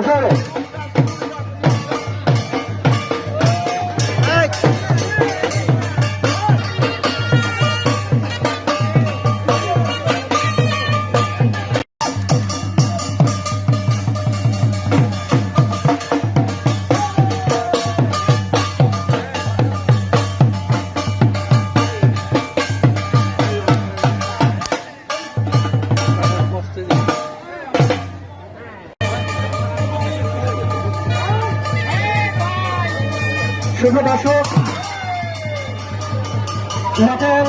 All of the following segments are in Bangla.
sorry, sorry. শুভ দর্শক মাঠের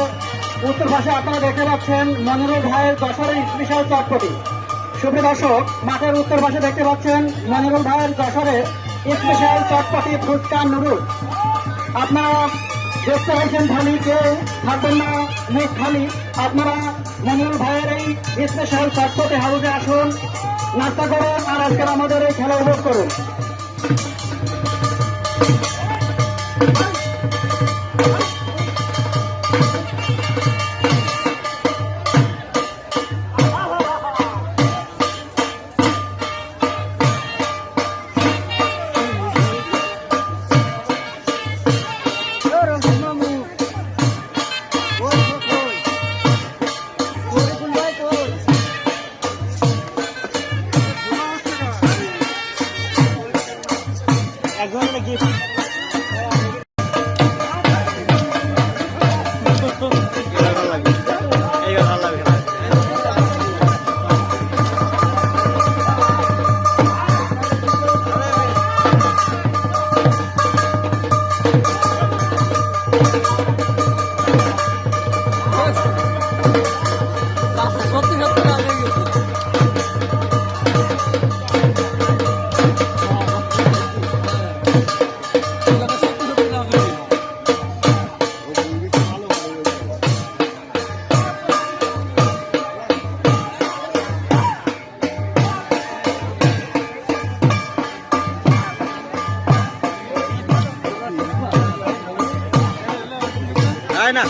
উত্তর পাশে আপনারা দেখতে পাচ্ছেন মনিরুল ভাইয়ের দশরের স্পেশাল চটপটি। শুভ দর্শক মাঠের উত্তর পাশে দেখতে পাচ্ছেন মনিরুল ভাইয়ের দশরে স্পেশাল চটপটি ফুচকা নুডুল। আপনারা দেখতে পাচ্ছেন থালি কে থাকবেন না মুখ খালি আপনারা মনিরুল ভাইয়ের এই স্পেশাল চটপটি হাউসে আসুন, নাস্তা করুন, আর আজকের আমাদের এই খেলা উপভোগ করুন। না